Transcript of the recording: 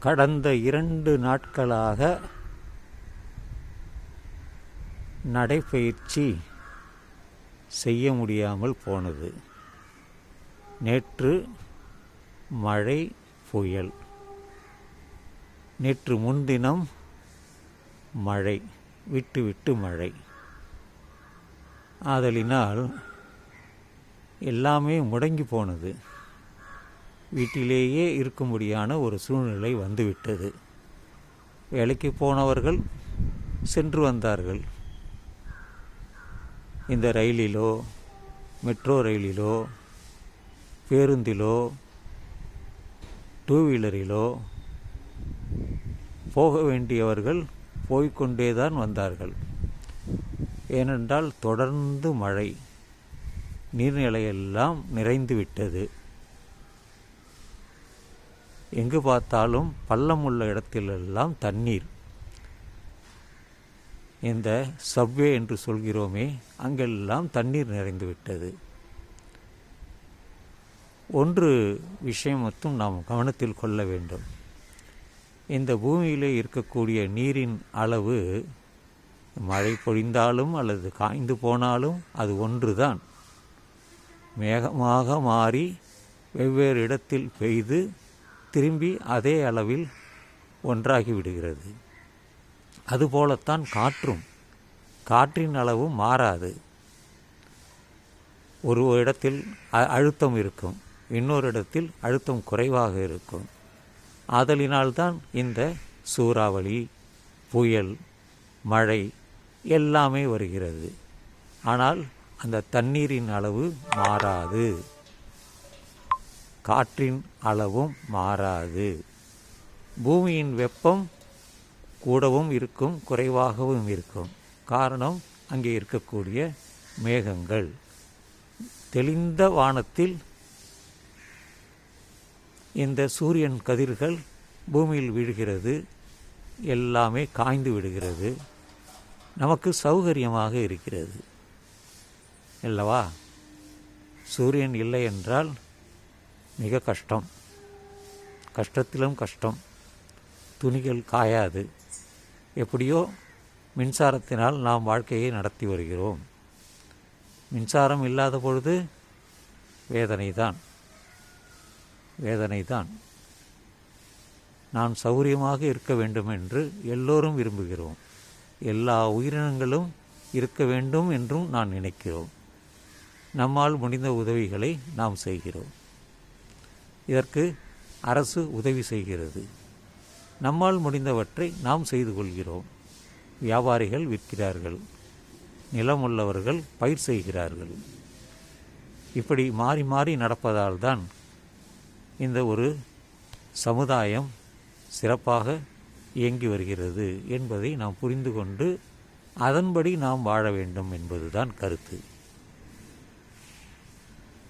கடந்த இரண்டு நாட்களாக நடைப்பயிற்சி செய்ய முடியாமல் போனது. நேற்று மழை புயல். நேற்று முன்தினம் மழை விட்டு விட்டு மழை. ஆதலினால் எல்லாமே முடங்கி போனது. வீட்டிலேயே இருக்கும்படியான ஒரு சூழ்நிலை வந்துவிட்டது. வேலைக்கு போனவர்கள் சென்று வந்தார்கள். இந்த ரயிலிலோ மெட்ரோ ரயிலிலோ பேருந்திலோ டூ வீலரிலோ போக வேண்டியவர்கள் போய்க்கொண்டே தான் வந்தார்கள். ஏனென்றால் தொடர்ந்து மழை நீர்நிலையெல்லாம் நிறைந்து விட்டது எங்கு பார்த்தாலும் பள்ளம் உள்ள இடத்திலெல்லாம் தண்ணீர். இந்த சப்வே என்று சொல்கிறோமே அங்கெல்லாம் தண்ணீர் நிறைந்து விட்டது ஒன்று விஷயம் மட்டும் நாம் கவனத்தில் கொள்ள வேண்டும். இந்த பூமியிலே இருக்கக்கூடிய நீரின் அளவு மழை பொழிந்தாலும் அல்லது காய்ந்து போனாலும் அது ஒன்றுதான். மேகமாக மாறி வெவ்வேறு இடத்தில் பெய்து திரும்பி அதே அளவில் ஒன்றாகி விடுகிறது. அதுபோலத்தான் காற்றும். காற்றின் அளவும் மாறாது. ஒரு இடத்தில் அ- அழுத்தம் இருக்கும். இன்னொரு இடத்தில் அழுத்தம் குறைவாக இருக்கும். ஆதலினால்தான் இந்த சூறாவளி புயல் மழை எல்லாமே வருகிறது. ஆனால் அந்த தண்ணீரின் அளவு மாறாது. காற்றின் அளவும் மாறாது. பூமியின் வெப்பம் கூடவும் இருக்கும் குறைவாகவும் இருக்கும். காரணம் அங்கே இருக்கக்கூடிய மேகங்கள். தெளிந்த வானத்தில் இந்த சூரியன் கதிர்கள் பூமியில் விழுகிறது எல்லாமே காய்ந்து விடுகிறது. நமக்கு சௌகரியமாக இருக்கிறது. அல்லவா? சூரியன் இல்லை என்றால் மிக கஷ்டம். கஷ்டத்திலும் கஷ்டம். துணிகள் காயாது. எப்படியோ மின்சாரத்தினால் நாம் வாழ்க்கையை நடத்தி வருகிறோம். மின்சாரம் இல்லாத பொழுது வேதனைதான். வேதனைதான். நான் சௌரியமாக இருக்க வேண்டும் என்று எல்லோரும் விரும்புகிறோம். எல்லா உயிரினங்களும் இருக்க வேண்டும் என்றும் நான் நினைக்கிறோம். நம்மால் முடிந்த உதவிகளை நாம் செய்கிறோம். இதற்கு அரசு உதவி செய்கிறது. நம்மால் முடிந்தவற்றை நாம் செய்து கொள்கிறோம். வியாபாரிகள் விற்கிறார்கள். நிலம் உள்ளவர்கள் பயிர் செய்கிறார்கள். இப்படி மாறி மாறி நடப்பதால் தான் இந்த ஒரு சமுதாயம் சிறப்பாக இயங்கி வருகிறது என்பதை நாம் புரிந்து கொண்டு அதன்படி நாம் வாழ வேண்டும் என்பதுதான் கருத்து.